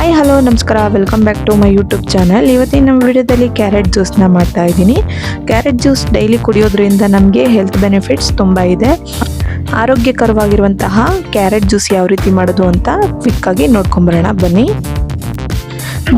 Hi hello ನಮಸ್ಕಾರ. Welcome back to my YouTube channel ಇವತ್ತಿನ ನಮ್ಮ ವಿಡಿಯೋದಲ್ಲಿ ಕ್ಯಾರೆಟ್ ಜ್ಯೂಸ್ನ ಮಾಡ್ತಾ ಇದ್ದೀನಿ. ಕ್ಯಾರೆಟ್ ಜ್ಯೂಸ್ ಡೈಲಿ ಕುಡಿಯೋದ್ರಿಂದ ನಮಗೆ ಹೆಲ್ತ್ ಬೆನಿಫಿಟ್ಸ್ ತುಂಬ ಇದೆ. ಆರೋಗ್ಯಕರವಾಗಿರುವಂತಹ ಕ್ಯಾರೆಟ್ ಜ್ಯೂಸ್ ಯಾವ ರೀತಿ ಮಾಡೋದು ಅಂತ ಕ್ವಿಕ್ಕಾಗಿ ನೋಡ್ಕೊಂಬರೋಣ. ಬನ್ನಿ.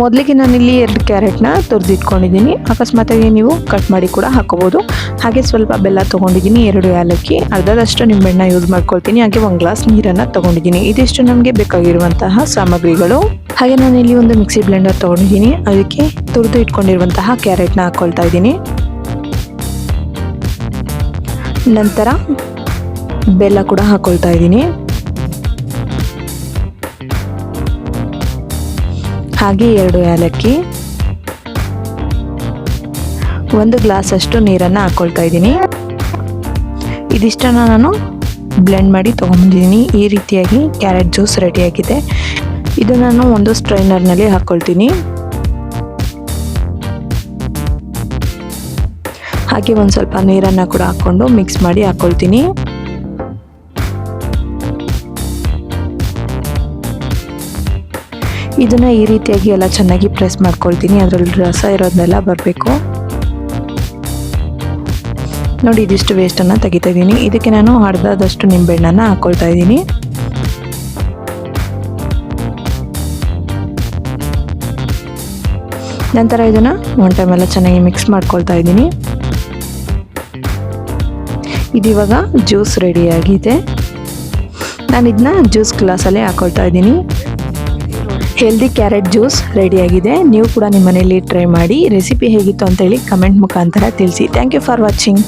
ಮೊದಲಿಗೆ ನಾನಿಲ್ಲಿ ಎರಡು ಕ್ಯಾರೆಟ್ನ ತುರಿದಿಟ್ಕೊಂಡಿದ್ದೀನಿ. ಅಕಸ್ಮಾತಾಗಿ ನೀವು ಕಟ್ ಮಾಡಿ ಕೂಡ ಹಾಕೋಬೋದು ಹಾಗೆ ಸ್ವಲ್ಪ ಬೆಲ್ಲ ತೊಗೊಂಡಿದ್ದೀನಿ, ಎರಡು ಏಲಕ್ಕಿ, ಅರ್ಧದಷ್ಟು ನಿಂಬೆಹಣ್ಣ ಯೂಸ್ ಮಾಡ್ಕೊಳ್ತೀನಿ. ಹಾಗೆ ಒಂದು ಗ್ಲಾಸ್ ನೀರನ್ನು ತೊಗೊಂಡಿದ್ದೀನಿ. ಇದಿಷ್ಟು ನಮಗೆ ಬೇಕಾಗಿರುವಂತಹ ಸಾಮಗ್ರಿಗಳು. ಹಾಗೆ ನಾನು ಇಲ್ಲಿ ಒಂದು ಮಿಕ್ಸಿ ಬ್ಲೆಂಡರ್ ತೊಗೊಂಡಿದ್ದೀನಿ. ಅದಕ್ಕೆ ತುರಿದು ಇಟ್ಕೊಂಡಿರುವಂತಹ ಕ್ಯಾರೆಟ್ನ ಹಾಕ್ಕೊಳ್ತಾ ಇದ್ದೀನಿ. ನಂತರ ಬೆಲ್ಲ ಕೂಡ ಹಾಕ್ಕೊಳ್ತಾ ಇದ್ದೀನಿ. ಹಾಗೆ ಎರಡು ಏಲಕ್ಕಿ. ಒಂದು ಗ್ಲಾಸ್ ಅಷ್ಟು ನೀರನ್ನು ಹಾಕ್ಕೊಳ್ತಾ ಇದ್ದೀನಿ. ಇದಿಷ್ಟನ್ನು ನಾನು ಬ್ಲೆಂಡ್ ಮಾಡಿ ತೊಗೊಂಡಿದ್ದೀನಿ ಈ ರೀತಿಯಾಗಿ ಕ್ಯಾರೆಟ್ ಜ್ಯೂಸ್ ರೆಡಿಯಾಗಿದೆ ಇದು ನಾನು ಒಂದು ಸ್ಟ್ರೈನರ್ನಲ್ಲಿ ಹಾಕ್ಕೊಳ್ತೀನಿ ಹಾಗೆ ಒಂದು ಸ್ವಲ್ಪ ನೀರನ್ನು ಕೂಡ ಹಾಕ್ಕೊಂಡು ಮಿಕ್ಸ್ ಮಾಡಿ ಹಾಕ್ಕೊಳ್ತೀನಿ ಇದನ್ನ ಈ ರೀತಿಯಾಗಿ ಎಲ್ಲ ಚೆನ್ನಾಗಿ ಪ್ರೆಸ್ ಮಾಡ್ಕೊಳ್ತೀನಿ. ಅದರಲ್ಲಿ ರಸ ಇರೋದನ್ನೆಲ್ಲ ಬರಬೇಕು. ನೋಡಿ, ಇದಿಷ್ಟು ವೇಸ್ಟನ್ನು ತೆಗಿತಾ ಇದ್ದೀನಿ. ಇದಕ್ಕೆ ನಾನು ಅರ್ಧದಷ್ಟು ನಿಂಬೆಹಣ್ಣನ್ನು ಹಾಕ್ಕೊಳ್ತಾ ಇದ್ದೀನಿ. ನಂತರ ಇದನ್ನು ಒನ್ ಟೈಮ್ ಎಲ್ಲ ಚೆನ್ನಾಗಿ ಮಿಕ್ಸ್ ಮಾಡ್ಕೊಳ್ತಾ ಇದ್ದೀನಿ. ಇದಿವಾಗ ಜ್ಯೂಸ್ ರೆಡಿಯಾಗಿದೆ ನಾನು ಇದನ್ನ ಜ್ಯೂಸ್ ಗ್ಲಾಸಲ್ಲೇ ಹಾಕೊಳ್ತಾ ಇದ್ದೀನಿ. ಹೆಲ್ದಿ ಕ್ಯಾರೆಟ್ ಜ್ಯೂಸ್ ರೆಡಿಯಾಗಿದೆ ನೀವು ಕೂಡ ನಿಮ್ಮ ಮನೆಯಲ್ಲಿ ಟ್ರೈ ಮಾಡಿ. ರೆಸಿಪಿ ಹೇಗಿತ್ತು ಅಂತೇಳಿ ಕಮೆಂಟ್ ಮುಖಾಂತರ ತಿಳಿಸಿ. Thank you for watching